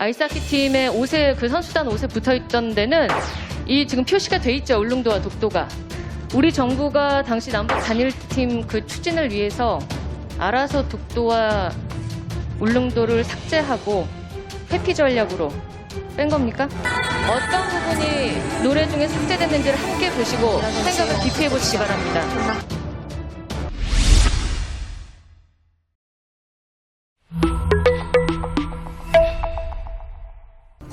아이스하키 팀의 옷에 그 선수단 옷에 붙어 있던 데는 이 지금 표시가 돼 있죠. 울릉도와 독도가. 우리 정부가 당시 남북 단일팀 그 추진을 위해서 알아서 독도와 울릉도를 삭제하고 회피 전략으로 뺀 겁니까? 어떤 부분이 노래 중에 삭제됐는지를 함께 보시고 생각을 깊이 해보시기 바랍니다.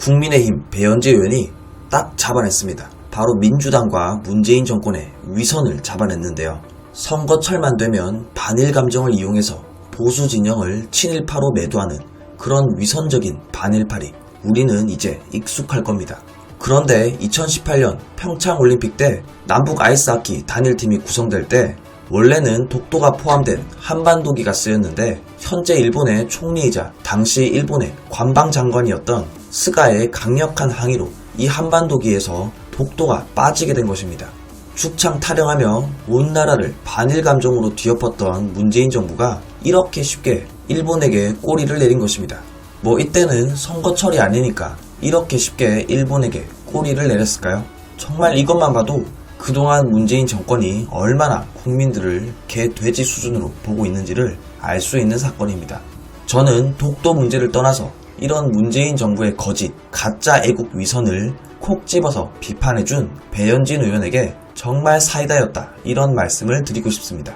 국민의힘 배현재 의원이 딱 잡아냈습니다. 바로 민주당과 문재인 정권의 위선을 잡아냈는데요. 선거철만 되면 반일 감정을 이용해서 보수 진영을 친일파로 매도하는 그런 위선적인 반일파리 우리는 이제 익숙할 겁니다. 그런데 2018년 평창 올림픽 때 남북 아이스하키 단일팀이 구성될 때 원래는 독도가 포함된 한반도기가 쓰였는데 현재 일본의 총리이자 당시 일본의 관방장관이었던 스가의 강력한 항의로 이 한반도기에서 독도가 빠지게 된 것입니다. 죽창 타령하며 온 나라를 반일 감정으로 뒤엎었던 문재인 정부가 이렇게 쉽게 일본에게 꼬리를 내린 것입니다. 뭐 이때는 선거철이 아니니까 이렇게 쉽게 일본에게 꼬리를 내렸을까요? 정말 이것만 봐도 그동안 문재인 정권이 얼마나 국민들을 개 돼지 수준으로 보고 있는지를 알 수 있는 사건입니다. 저는 독도 문제를 떠나서 이런 문재인 정부의 거짓, 가짜 애국 위선을 콕 집어서 비판해준 배현진 의원에게 정말 사이다였다 이런 말씀을 드리고 싶습니다.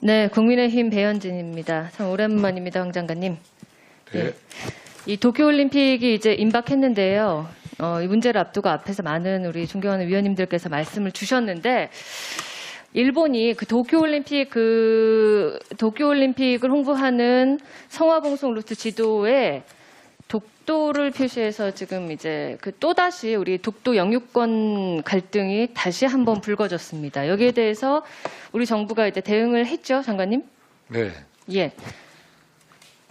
네, 국민의힘 배현진입니다. 참 오랜만입니다, 황 장관님. 예. 이 도쿄올림픽이 이제 임박했는데요. 어, 이 문제를 앞두고 앞에서 많은 우리 존경하는 위원님들께서 말씀을 주셨는데, 일본이 그 도쿄올림픽 그 도쿄올림픽을 홍보하는 성화봉송 루트 지도에 독도를 표시해서 지금 이제 그 또다시 우리 독도 영유권 갈등이 다시 한번 불거졌습니다. 여기에 대해서 우리 정부가 이제 대응을 했죠, 장관님? 네. 예.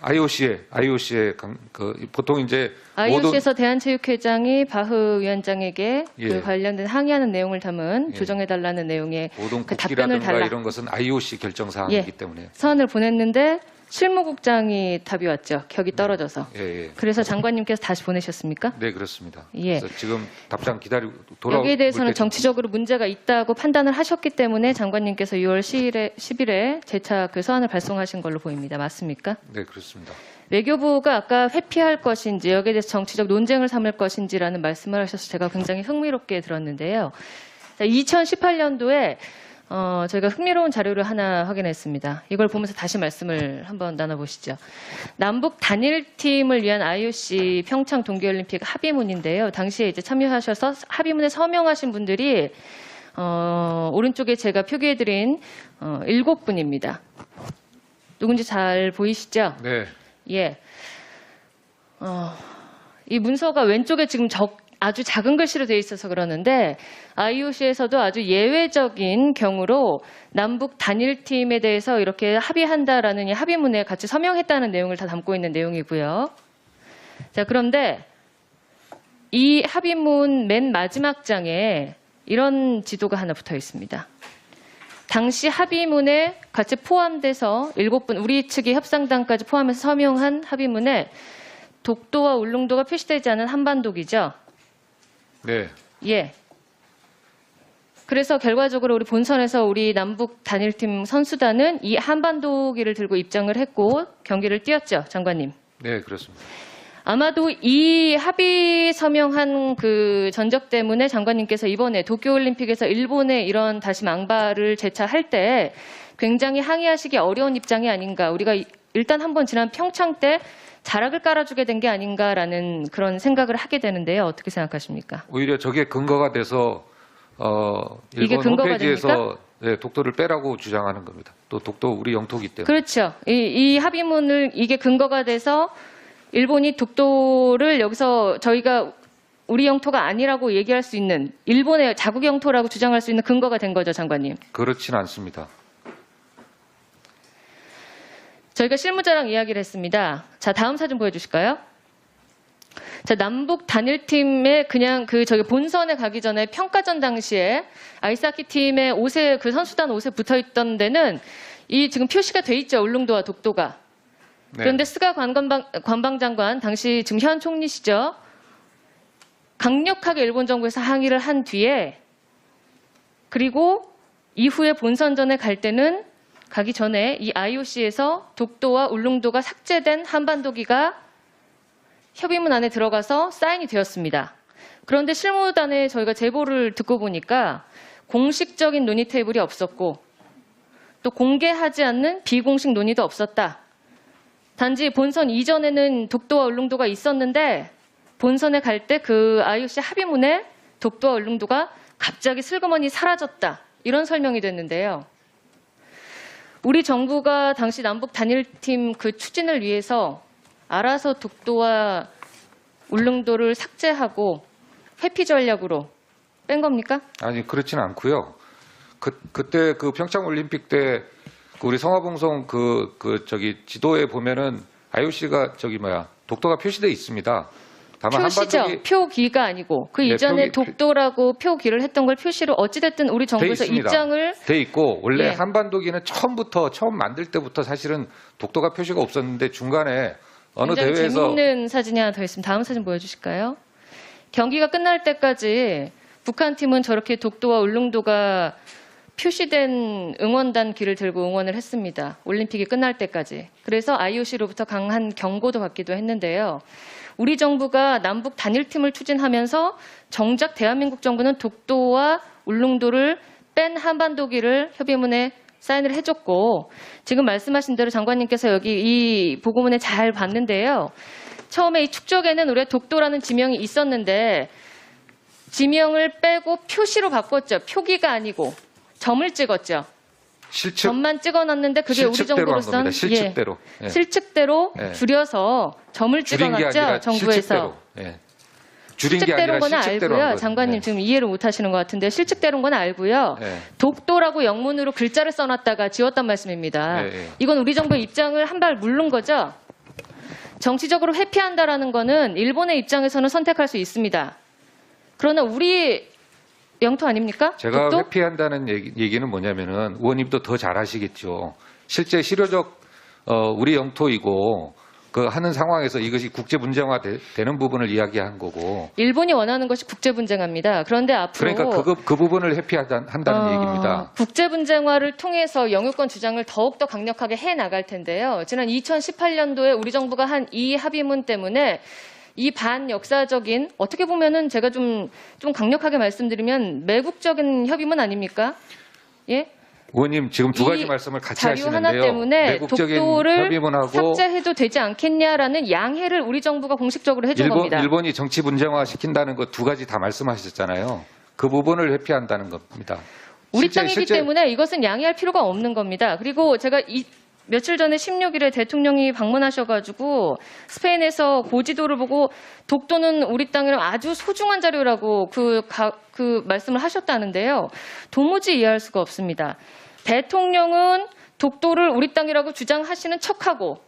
IOC에 IOC에 그 보통 이제 IOC에서 대한체육회장이 바흐 위원장에게 예. 그 관련된 항의하는 내용을 담은 예. 조정해 달라는 내용의 모든 그 답변을 달라 이런 것은 IOC 결정 사항이기 때문에 서한을 보냈는데 실무국장이 답이 왔죠. 격이 떨어져서. 예, 예. 그래서 장관님께서 다시 보내셨습니까? 네, 그렇습니다. 예. 그래서 지금 답장 기다리고 돌아 여기에 대해서는 정치적으로 문제가 있다고 판단을 하셨기 때문에 장관님께서 6월 10일에, 10일에 재차 그 서한을 발송하신 걸로 보입니다. 맞습니까? 네, 그렇습니다. 외교부가 아까 회피할 것인지 여기에 대해서 정치적 논쟁을 삼을 것인지라는 말씀을 하셔서 제가 굉장히 흥미롭게 들었는데요. 2018년도에 어, 저희가 흥미로운 자료를 하나 확인했습니다. 이걸 보면서 다시 말씀을 한번 나눠보시죠. 남북 단일팀을 위한 IOC 평창 동계올림픽 합의문인데요. 당시에 이제 참여하셔서 합의문에 서명하신 분들이 어, 오른쪽에 제가 표기해드린 어, 7분입니다. 누군지 잘 보이시죠? 네. 예. 어, 이 문서가 왼쪽에 지금 적, 아주 작은 글씨로 되어 있어서 그러는데 IOC에서도 아주 예외적인 경우로 남북 단일팀에 대해서 이렇게 합의한다라는 이 합의문에 같이 서명했다는 내용을 다 담고 있는 내용이고요. 자, 그런데 이 합의문 맨 마지막 장에 이런 지도가 하나 붙어 있습니다. 당시 합의문에 같이 포함돼서 일곱 분 우리 측이 협상단까지 포함해서 서명한 합의문에 독도와 울릉도가 표시되지 않은 한반도기죠. 네. 예. 그래서 결과적으로 우리 본선에서 우리 남북 단일팀 선수단은 이 한반도기를 들고 입장을 했고 경기를 뛰었죠, 장관님. 네, 그렇습니다. 아마도 이 합의 서명한 그 전적 때문에 장관님께서 이번에 도쿄올림픽에서 일본의 이런 다시 망발을 재차할 때 굉장히 항의하시기 어려운 입장이 아닌가. 우리가 이- 일단 한번 지난 평창 때 자락을 깔아주게 된 게 아닌가라는 그런 생각을 하게 되는데요. 어떻게 생각하십니까? 오히려 저게 근거가 돼서 어 일본 홈페이지에서 네, 독도를 빼라고 주장하는 겁니다. 또 독도 우리 영토기 때문에. 그렇죠. 이, 이 합의문을 이게 근거가 돼서 일본이 독도를 여기서 저희가 우리 영토가 아니라고 얘기할 수 있는 일본의 자국 영토라고 주장할 수 있는 근거가 된 거죠, 장관님. 그렇진 않습니다. 저희가 실무자랑 이야기를 했습니다. 자, 다음 사진 보여주실까요? 자, 남북 단일팀의 그냥 그 저기 본선에 가기 전에 평가전 당시에 아이스하키 팀의 옷에 그 선수단 옷에 붙어 있던 데는 이 지금 표시가 돼 있죠. 울릉도와 독도가. 네. 그런데 스가 관광방, 관방장관 당시 지금 현 총리시죠. 강력하게 일본 정부에서 항의를 한 뒤에 그리고 이후에 본선전에 갈 때는 가기 전에 이 IOC에서 독도와 울릉도가 삭제된 한반도기가 협의문 안에 들어가서 사인이 되었습니다. 그런데 실무단에 저희가 제보를 듣고 보니까 공식적인 논의 테이블이 없었고 또 공개하지 않는 비공식 논의도 없었다. 단지 본선 이전에는 독도와 울릉도가 있었는데 본선에 갈 때 그 IOC 합의문에 독도와 울릉도가 갑자기 슬그머니 사라졌다. 이런 설명이 됐는데요. 우리 정부가 당시 남북 단일팀 그 추진을 위해서 알아서 독도와 울릉도를 삭제하고 회피 전략으로 뺀 겁니까? 아니 그렇지는 않고요. 그 그때 그 평창 올림픽 때그 우리 성화봉송 그 그 저기 지도에 보면은 IOC가 저기 뭐야 독도가 표시돼 있습니다. 다만 표시죠. 한반도기 표기가 아니고 그 네, 이전에 표기- 독도라고 표기를 했던 걸 표시로 어찌됐든 우리 정부에서 있습니다. 입장을 돼 있고 원래 예. 한반도기는 처음부터 처음 만들 때부터 사실은 독도가 표시가 없었는데 중간에 어느 굉장히 대회에서 재밌는 사진이 하나 더 있습니다. 다음 사진 보여주실까요? 경기가 끝날 때까지 북한 팀은 저렇게 독도와 울릉도가 표시된 응원단 길을 들고 응원을 했습니다. 올림픽이 끝날 때까지. 그래서 IOC로부터 강한 경고도 받기도 했는데요. 우리 정부가 남북 단일팀을 추진하면서 정작 대한민국 정부는 독도와 울릉도를 뺀 한반도기를 협의문에 사인을 해줬고 지금 말씀하신 대로 장관님께서 여기 이 보고문에 잘 봤는데요. 처음에 이 축적에는 우리가 독도라는 지명이 있었는데 지명을 빼고 표시로 바꿨죠. 표기가 아니고 점을 찍었죠. 실측 점만 찍어놨는데 그게 우리 정부로선 겁니다. 실측대로. 예, 예. 실측대로 예. 줄여서 점을 찍어놨죠. 정부에서. 실측대로. 예. 줄인 실측대로인 건 알고요. 장관님 예. 지금 이해를 못 하시는 것 같은데 실측대로인 건 알고요. 예. 독도라고 영문으로 글자를 써놨다가 지웠단 말씀입니다. 예, 예. 이건 우리 정부의 입장을 한 발 물른 거죠. 정치적으로 회피한다라는 거는 일본의 입장에서는 선택할 수 있습니다. 그러나 우리 영토 아닙니까? 제가 독도? 회피한다는 얘기, 는 뭐냐면은 의원님도 더잘 아시겠죠. 실제 실효적 어, 우리 영토이고 그 하는 상황에서 이것이 국제 문제화 되 는 부분을 이야기한 거고. 일본이 원하는 것이 국제 분쟁합니다. 그런데 앞으로 그러니까 그거 그 부분을 회피한다는 어, 얘기입니다. 국제 분쟁화를 통해서 영유권 주장을 더욱 더 강력하게 해 나갈 텐데요. 지난 2018년도에 우리 정부가 한 이 합의문 때문에 이 반역사적인 어떻게 보면은 제가 좀 좀 강력하게 말씀드리면 매국적인 협의문 아닙니까? 예? 의원님 지금 두 가지 이 말씀을 같이 자료 하나 하시는데요. 때문에 내국적인 독도를 삭제해도 되지 않겠냐라는 양해를 우리 정부가 공식적으로 해준 일본, 겁니다. 일본이 정치 문제화 시킨다는 거 두 가지 다 말씀하셨잖아요. 그 부분을 회피한다는 겁니다. 우리 실제- 땅이기 실제- 때문에 이것은 양해할 필요가 없는 겁니다. 그리고 제가 이 며칠 전에 16일에 대통령이 방문하셔가지고 스페인에서 고지도를 보고 독도는 우리 땅이랑 아주 소중한 자료라고 그, 가- 그 말씀을 하셨다는데요. 도무지 이해할 수가 없습니다. 대통령은 독도를 우리 땅이라고 주장하시는 척하고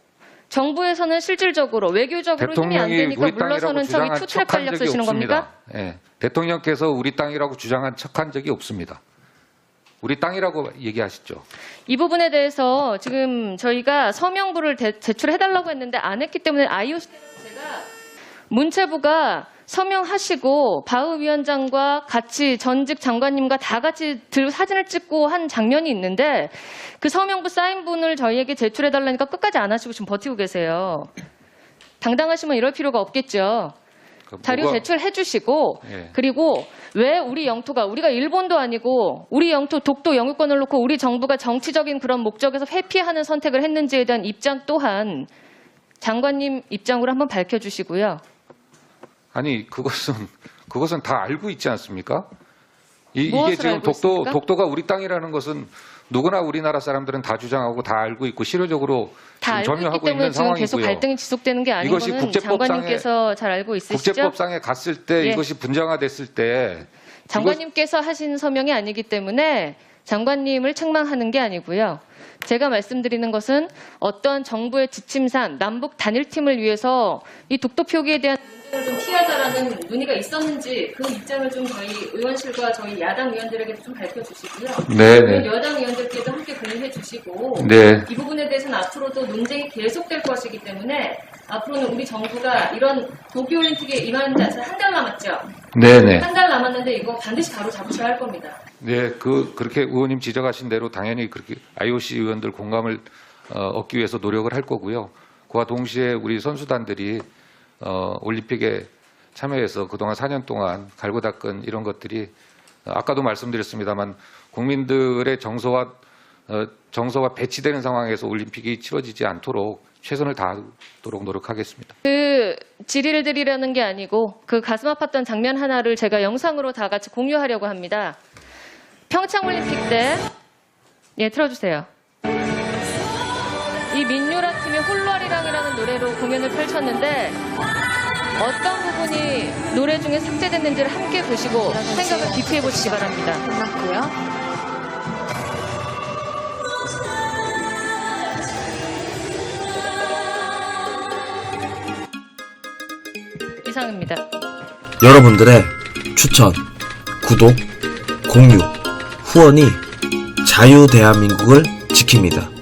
정부에서는 실질적으로 외교적으로 힘이 안 되니까 물러서는 척이 투트랙 전략 쓰시는 겁니까? 예. 대통령께서 우리 땅이라고 주장한 척한 적이 없습니다. 우리 땅이라고 얘기하시죠. 이 부분에 대해서 지금 저희가 서명부를 대- 제출해달라고 했는데 안 했기 때문에 IOC 제가 문체부가 서명하시고 바흐 위원장과 같이 전직 장관님과 다 같이 들 사진을 찍고 한 장면이 있는데 그 서명부 사인분을 저희에게 제출해달라니까 끝까지 안 하시고 지금 버티고 계세요. 당당하시면 이럴 필요가 없겠죠. 그 자료 뭐가- 제출해 주시고 예. 그리고 왜 우리 영토가 우리가 일본도 아니고 우리 영토 독도 영유권을 놓고 우리 정부가 정치적인 그런 목적에서 회피하는 선택을 했는지에 대한 입장 또한 장관님 입장으로 한번 밝혀 주시고요. 아니 그것은 그것은 다 알고 있지 않습니까? 이, 게 지금 독도 있습니까? 독도가 우리 땅이라는 것은 누구나 우리나라 사람들은 다 주장하고 다 알고 있고 실효적으로 다 알고 있기 때문에 있는 지금 계속 상황이고요. 갈등이 지속되는 게 아닌 이것이 거는 국제법상의- 장관님께서 잘 알고 있으시죠? 국제법상에 갔을 때 예. 이것이 분쟁화됐을 때 장관님께서 하신 서명이 아니기 때문에 장관님을 책망하는 게 아니고요. 제가 말씀드리는 것은 어떤 정부의 지침상 남북 단일팀을 위해서 이 독도 표기에 대한 좀 피하자라는 논의가 있었는지 그 입장을 좀 저희 의원실과 저희 야당 의원들에게 좀 밝혀 주시고요. 네, 그 여당 의원들께도 함께 공유해 주시고 네. 이 부분에 대해서는 앞으로도 논쟁이 계속될 것이기 때문에 앞으로는 우리 정부가 이런 도쿄올림픽에 임하는 자체 한달 남았죠. 네네. 한 달 남았는데 이거 반드시 바로 잡으셔야 할 겁니다. 네, 그 그렇게 의원님 지적하신 대로 당연히 그렇게 IOC 의원들 공감을 어, 얻기 위해서 노력을 할 거고요. 그와 동시에 우리 선수단들이 어, 올림픽에 참여해서 그동안 4년 동안 갈고 닦은 이런 것들이 어, 아까도 말씀드렸습니다만 국민들의 정서와 어, 정서가 배치되는 상황에서 올림픽이 치러지지 않도록 최선을 다하도록 노력하겠습니다. 그 질의를 게 아니고 그 가슴 아팠던 장면 하나를 제가 영상으로 다 같이 공유하려고 합니다. 평창 올림픽 때 예, 틀어주세요. 이 민요라 팀의 홀로아리랑이라는 노래로 공연을 펼쳤는데 어떤 부분이 노래 중에 삭제됐는지를 함께 보시고 생각을 깊이 해보시기 바랍니다. 끝났고요. 이상입니다. 여러분들의 추천, 구독, 공유, 후원이 자유 대한민국을 지킵니다.